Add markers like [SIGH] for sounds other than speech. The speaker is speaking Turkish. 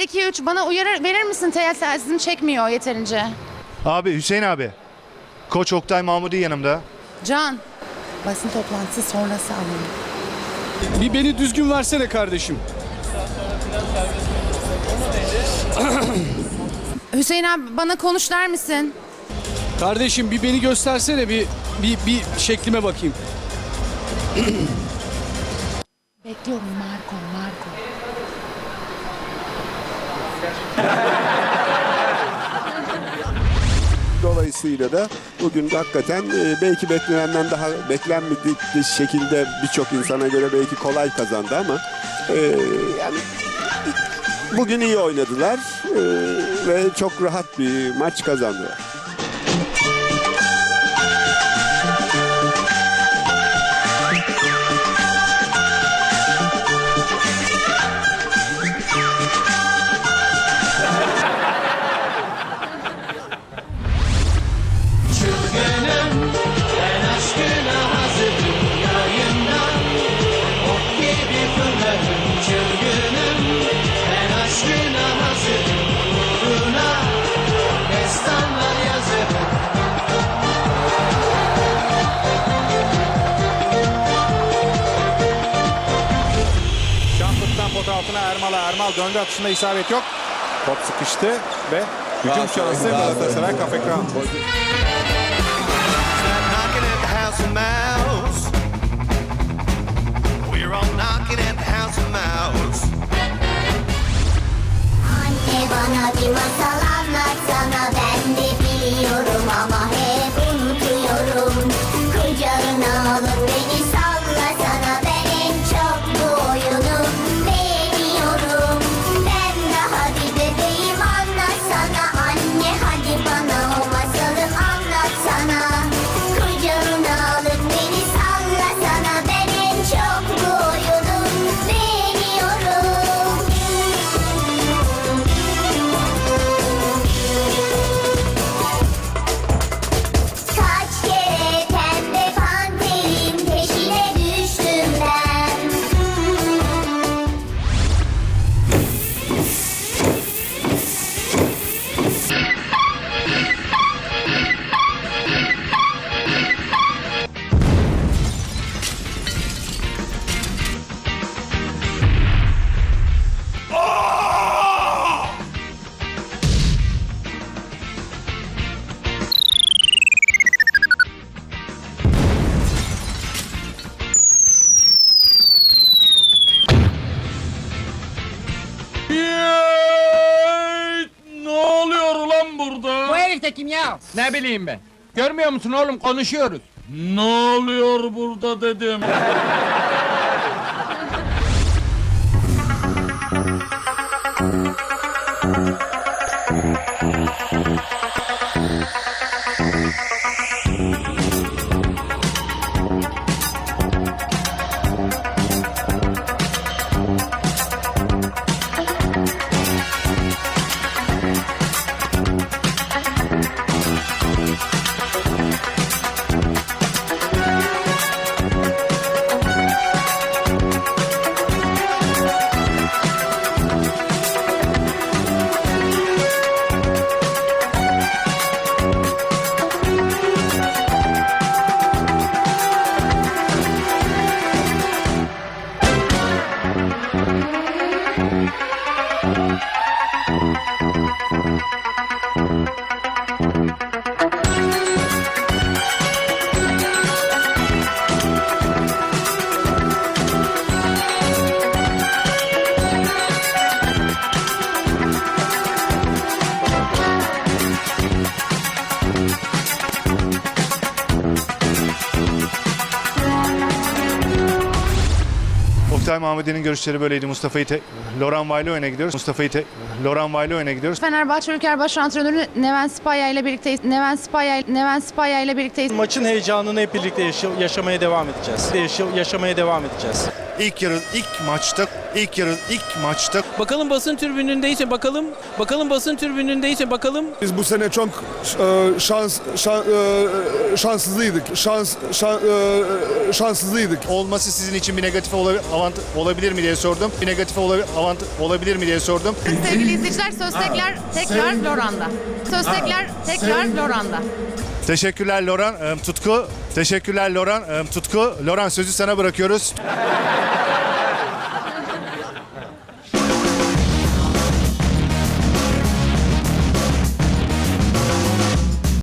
1, 2, 3 bana uyarı verir misin? Telsizim çekmiyor yeterince. Abi Hüseyin abi. Koç Oktay Mahmudi yanımda. Can. Basın toplantısı sonrası alayım. Bir beni düzgün versene kardeşim. [CLEARS THROAT] Hüseyin abi bana konuş der misin? Kardeşim bir beni göstersene bir bir bir şeklime bakayım. [CLEARS THROAT] Bekliyorum Marco, Marco. [LAUGHS] Dolayısıyla da bugün hakikaten e, belki beklenenden daha beklenmedik bir şekilde birçok insana göre belki kolay kazandı ama e, yani bugün iyi oynadılar e, ve çok rahat bir maç kazandılar. Ermal'a. Ermal döndü atışında isabet yok. Top sıkıştı ve hücum şansı Galatasaray mouse. Anne bana bir masal anlatsana ben de biliyorum ama hep Ne oluyor ulan burada? Bu herif de kim ya? Ne bileyim ben. Görmüyor musun oğlum konuşuyoruz. Ne oluyor burada dedim. [LAUGHS] Oktay Mahmudi'nin görüşleri böyleydi. Mustafa'yı te- Loran Vaylı öne gidiyoruz. Mustafa'yı te- Loran Vaylı öne gidiyoruz. Fenerbahçe Ülker Baş Antrenörü Neven Spaya ile birlikteyiz. Neven Spaya, Neven Spaya ile birlikteyiz. Maçın heyecanını hep birlikte yaşa- yaşamaya devam edeceğiz. Yaşa- yaşamaya devam edeceğiz. İlk yarı ilk maçta ilk yarı ilk maçta Bakalım basın tribünündeyse bakalım. Bakalım basın tribünündeyse bakalım. Biz bu sene çok e, şans şan, e, şanssızlıydık. Şans şan, e, şanssızlıydık. olması sizin için bir negatif olabi- avant olabilir mi diye sordum. Bir negatif olabi- avant olabilir mi diye sordum. Sevgili izleyiciler söz tekrar tekrar Loran'da. Söz tekrar tekrar Loran'da. Teşekkürler Loran, Em, Tutku. Teşekkürler Loran, Em, Tutku. Loran sözü sana bırakıyoruz.